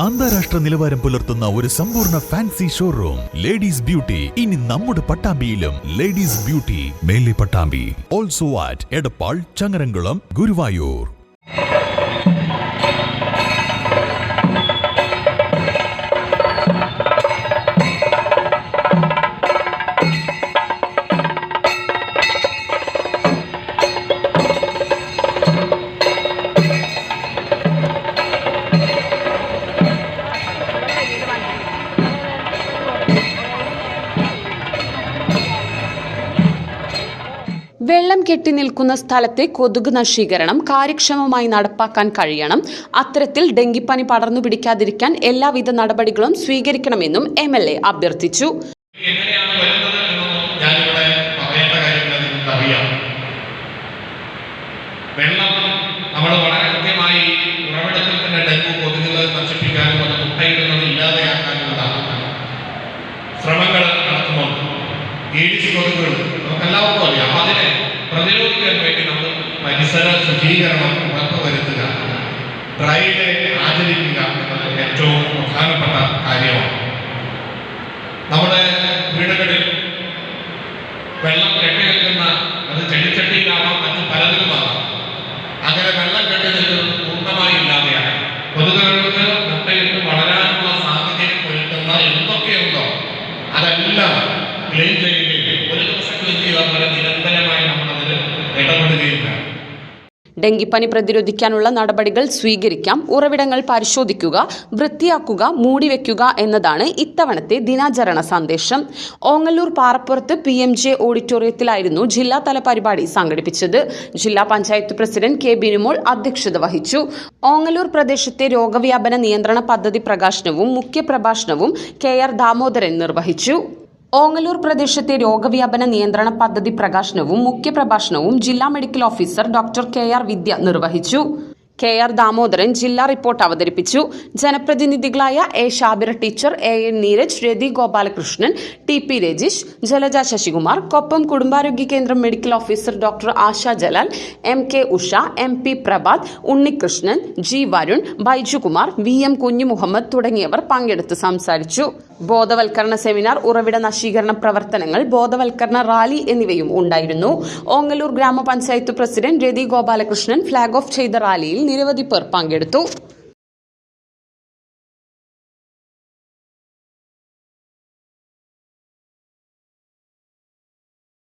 അന്താരാഷ്ട്ര നിലവാരം പുലർത്തുന്ന ഒരു സമ്പൂർണ ഫാൻസി ഷോറൂം ലേഡീസ് ബ്യൂട്ടി ഇനി നമ്മുടെ പട്ടാമ്പിയിലും ladies beauty Mele Pattambi. Also at Edappal Changaramkulam Guruvayur. വെള്ളം കെട്ടി നിൽക്കുന്ന സ്ഥലത്തെ കൊതുക് നശീകരണം കാര്യക്ഷമമായി നടപ്പാക്കാൻ കഴിയണം. അത്തരത്തിൽ ഡെങ്കിപ്പനി പടർന്നു പിടിക്കാതിരിക്കാൻ എല്ലാവിധ നടപടികളും സ്വീകരിക്കണമെന്നും എം എൽ എ അഭ്യർത്ഥിച്ചു. ശ്രമങ്ങൾ നടത്തുന്നുണ്ട്. ഏഴ് കൊതുകുകൾ നമുക്കെല്ലാവർക്കും പ്രതിരോധിക്കാൻ വേണ്ടി നമ്മൾ പരിസര ശുചീകരണം ഉറപ്പുവരുത്തുക ഡ്രൈ ഡേ ആചരിക്കുക എന്നത് ഏറ്റവും പ്രധാനപ്പെട്ട കാര്യമാണ്. നമ്മുടെ വീടുകളിൽ വെള്ളം കെട്ടി നിൽക്കുന്ന അത് ചെടിച്ചട്ടിയിലാവാം മറ്റു പലതിലുമാവാം അങ്ങനെ വെള്ളം കെട്ടി നിൽക്കുന്നത് പൂർണമായി ഇല്ലാതെയാണ്. കൊതുകുകൾക്ക് മുട്ടയിട്ട് വളരാനുള്ള സാഹചര്യം ഒരുക്കുന്ന എന്തൊക്കെയുണ്ടോ അതെല്ലാം ക്ലീൻ ചെയ്യുകയും ഒരു ദിവസം ക്ലീൻ ചെയ്താൽ ഡെങ്കിപ്പനി പ്രതിരോധിക്കാനുള്ള നടപടികൾ സ്വീകരിക്കാം. ഉറവിടങ്ങൾ പരിശോധിക്കുക വൃത്തിയാക്കുക മൂടിവെക്കുക എന്നതാണ് ഇത്തവണത്തെ ദിനാചരണ സന്ദേശം. ഓങ്ങല്ലൂർ പാറപ്പുറത്ത് പി എം ജെ ഓഡിറ്റോറിയത്തിലായിരുന്നു ജില്ലാതല പരിപാടി സംഘടിപ്പിച്ചത്. ജില്ലാ പഞ്ചായത്ത് പ്രസിഡന്റ് കെ ബിനുമോൾ അധ്യക്ഷത വഹിച്ചു. ഓങ്ങല്ലൂർ പ്രദേശത്തെ രോഗവ്യാപന നിയന്ത്രണ പദ്ധതി പ്രകാശനവും മുഖ്യപ്രഭാഷണവും കെ ആർ ദാമോദരൻ നിർവഹിച്ചു. ഓങ്ങല്ലൂർ പ്രദേശത്തെ രോഗവ്യാപന നിയന്ത്രണ പദ്ധതി പ്രകാശനവും മുഖ്യപ്രഭാഷണവും ജില്ലാ medical officer doctor K R Vidya നിർവഹിച്ചു. കെ ആർ ദാമോദരൻ ജില്ലാ റിപ്പോർട്ട് അവതരിപ്പിച്ചു. ജനപ്രതിനിധികളായ A Shabira teacher A N Neeraj Rathi Gopalakrishnan T P Rajeesh Jalaja Sasikumar Koppam കുടുംബാരോഗ്യ കേന്ദ്രം medical officer doctor Asha Jalal M K Usha M P Prabhath Unnikrishnan G Varun Baijukumar V M Kunjumuhammed തുടങ്ങിയവർ പങ്കെടുത്ത് സംസാരിച്ചു. ബോധവൽക്കരണ seminar ഉറവിട നശീകരണ പ്രവർത്തനങ്ങൾ ബോധവൽക്കരണ rally എന്നിവയും ഉണ്ടായിരുന്നു. ഓങ്ങല്ലൂർ ഗ്രാമപഞ്ചായത്ത് president Rathi Gopalakrishnan flag off ചെയ്ത റാലിയിൽ നിരവധി പേർ പങ്കെടുത്തു